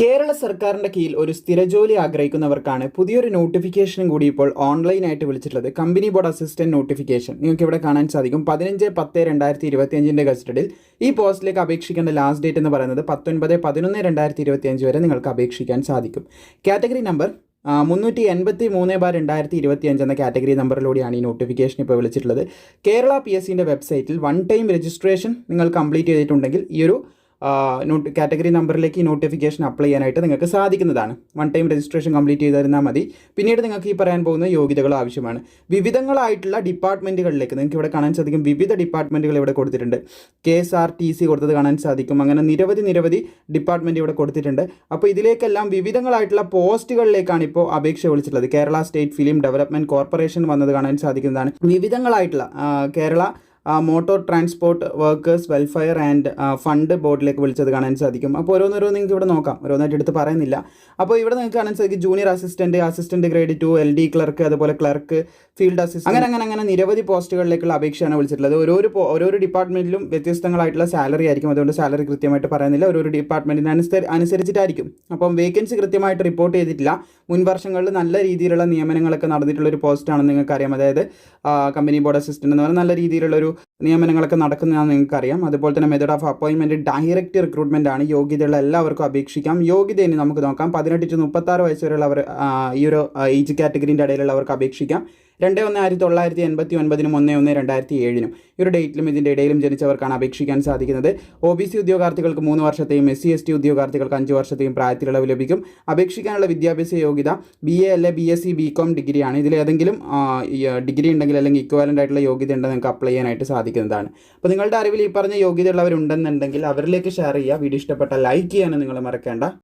കേരള സർക്കാരിന്റെ കീഴിൽ ഒരു സ്ഥിര ജോലി ആഗ്രഹിക്കുന്നവർക്കാണ് പുതിയൊരു നോട്ടിഫിക്കേഷനും കൂടി ഇപ്പോൾ ഓൺലൈനായിട്ട് വിളിച്ചിട്ടുള്ളത്. കമ്പനി ബോർഡ് അസിസ്റ്റന്റ് നോട്ടിഫിക്കേഷൻ നിങ്ങൾക്ക് ഇവിടെ കാണാൻ സാധിക്കും. പതിനഞ്ച് പത്ത് രണ്ടായിരത്തി ഇരുപത്തി അഞ്ചിന്റെ കസ്റ്റഡിയിൽ ഈ പോസ്റ്റിലേക്ക് അപേക്ഷിക്കേണ്ട ലാസ്റ്റ് ഡേറ്റ് എന്ന് പറയുന്നത് പത്തൊൻപത് പതിനൊന്ന് രണ്ടായിരത്തി ഇരുപത്തി അഞ്ച് വരെ നിങ്ങൾക്ക് അപേക്ഷിക്കാൻ സാധിക്കും. കാറ്റഗറി നമ്പർ മുന്നൂറ്റി എൺപത്തി മൂന്ന് ബാർ രണ്ടായിരത്തി ഇരുപത്തി അഞ്ച് എന്ന കാറ്റഗറി നമ്പറിലൂടെയാണ് ഈ നോട്ടിഫിക്കേഷൻ ഇപ്പോൾ വിളിച്ചിട്ടുള്ളത്. കേരള പി എസ് സിന്റെ വെബ്സൈറ്റിൽ വൺ ടൈം രജിസ്ട്രേഷൻ നിങ്ങൾ കംപ്ലീറ്റ് ചെയ്തിട്ടുണ്ടെങ്കിൽ ഈ ഒരു നോട്ട് കാറ്റഗറി നമ്പറിലേക്ക് ഈ നോട്ടിഫിക്കേഷൻ അപ്ലൈ ചെയ്യാനായിട്ട് നിങ്ങൾക്ക് സാധിക്കുന്നതാണ്. വൺ ടൈം രജിസ്ട്രേഷൻ കംപ്ലീറ്റ് ചെയ്ത് തരുന്നാൽ മതി. പിന്നീട് നിങ്ങൾക്ക് ഈ പറയാൻ പോകുന്ന യോഗ്യതകൾ ആവശ്യമാണ്. വിവിധങ്ങളായിട്ടുള്ള ഡിപ്പാർട്ട്മെന്റുകളിലേക്ക് നിങ്ങൾക്ക് ഇവിടെ കാണാൻ സാധിക്കും. വിവിധ ഡിപ്പാർട്ട്മെന്റുകൾ ഇവിടെ കൊടുത്തിട്ടുണ്ട്. K S R T C കൊടുത്തത് കാണാൻ സാധിക്കും. അങ്ങനെ നിരവധി നിരവധി ഡിപ്പാർട്ട്മെന്റ് ഇവിടെ കൊടുത്തിട്ടുണ്ട്. അപ്പോൾ ഇതിലേക്കെല്ലാം വിവിധങ്ങളായിട്ടുള്ള പോസ്റ്റുകളിലേക്കാണ് ഇപ്പോൾ അപേക്ഷ വിളിച്ചിട്ടുള്ളത്. Kerala state film development corporation വന്നത് കാണാൻ സാധിക്കുന്നതാണ്. വിവിധങ്ങളായിട്ടുള്ള Kerala motor transport workers welfare and fund ബോർഡിലേക്ക് വിളിച്ചത് കാണാൻ സാധിക്കും. അപ്പോൾ ഓരോന്നോരോ നിങ്ങൾക്ക് ഇവിടെ നോക്കാം. ഓരോന്നായിട്ട് എടുത്ത് പറയുന്നില്ല. അപ്പോൾ ഇവിടെ നിങ്ങൾക്ക് കാണാൻ സാധിക്കും junior assistant assistant grade two L D clerk അതുപോലെ ക്ലർക്ക് ഫീൽഡ് അസിസ്റ്റന്റ് അങ്ങനെ അങ്ങനെ അങ്ങനെ നിരവധി പോസ്റ്റുകളിലേക്കുള്ള അപേക്ഷയാണ് വിളിച്ചിട്ടുള്ളത്. ഓരോരോ ഓരോരോ ഡിപ്പാർട്ട്മെന്റിലും വ്യത്യസ്തങ്ങളായിട്ടുള്ള സാലറി ആയിരിക്കും. അതുകൊണ്ട് സാലറി കൃത്യമായിട്ട് പറയുന്നില്ല. ഓരോ ഡിപ്പാർട്ട്മെന്റിന് അനുസരി അനുസരിച്ചിട്ടായിരിക്കും. അപ്പം വേക്കൻസി കൃത്യമായിട്ട് റിപ്പോർട്ട് ചെയ്തിട്ടില്ല. മുൻ വർഷങ്ങളിൽ നല്ല രീതിയിലുള്ള നിയമനങ്ങളൊക്കെ നടന്നിട്ടുള്ള ഒരു പോസ്റ്റാണെന്ന് നിങ്ങൾക്കറിയാം. അതായത് കമ്പനി ബോർഡ് അസിസ്റ്റന്റ് എന്ന് പറഞ്ഞാൽ നല്ല രീതിയിലുള്ള ഒരു നിയമനങ്ങളൊക്കെ നടക്കുന്നതാണെന്ന് നിങ്ങൾക്കറിയാം. അതുപോലെ തന്നെ മെത്തേഡ് ഓഫ് അപ്പോയിൻമെന്റ് ഡയറക്റ്റ് റിക്രൂട്ട്മെന്റ് ആണ് യോഗ്യതയുള്ള എല്ലാവർക്കും അപേക്ഷിക്കാം. യോഗ്യത ഇനി നമുക്ക് നോക്കാം. പതിനെട്ട് ടു മുപ്പത്താറ് വയസ്സ് വരെയുള്ളവർ ഈ ഒരു ഏജ് കാറ്റഗറിന്റെ ഇടയിലുള്ളവർക്ക് അപേക്ഷിക്കാം. രണ്ട് ഒന്ന് ആയിരത്തി തൊള്ളായിരത്തി എൺപത്തി ഒൻപതിനും ഒന്ന് ഒന്ന് രണ്ടായിരത്തി ഏഴിനും. ഈ ഒരു ഡേറ്റിലും ഇതിന്റെ ഇടയിലും ജനിച്ചവർക്കാണ് അപേക്ഷിക്കാൻ സാധിക്കുന്നത്. ഒ ബി സി ഉദ്യോഗാർത്ഥികൾക്ക് മൂന്ന് വർഷത്തെയും എസ് സി എസ് ടി ഉദ്യോഗാർത്ഥികൾക്ക് അഞ്ച് വർഷത്തെയും പ്രായത്തിലുള്ളവ ലഭിക്കും. അപേക്ഷിക്കാനുള്ള വിദ്യാഭ്യാസ യോഗ്യത ബി എ അല്ലെ B S C B com ഡിഗ്രിയാണ്. ഇതിലേതെങ്കിലും ഡിഗ്രി ഉണ്ടെങ്കിൽ അല്ലെങ്കിൽ ഇക്വാലന്റ് ആയിട്ടുള്ള യോഗ്യത ഉണ്ടെങ്കിൽ നിങ്ങൾക്ക് അപ്ലൈ ചെയ്യാനായിട്ട് സാധിക്കുന്നതാണ്. അപ്പോൾ നിങ്ങളുടെ അറിവിൽ ഈ പറഞ്ഞ യോഗ്യതയുള്ളവരുണ്ടെന്നുണ്ടെങ്കിൽ അവരിലേക്ക് ഷെയർ ചെയ്യുക. വീഡിയോ ഇഷ്ടപ്പെട്ട ലൈക്ക് ചെയ്യാനും നിങ്ങൾ മറക്കേണ്ട.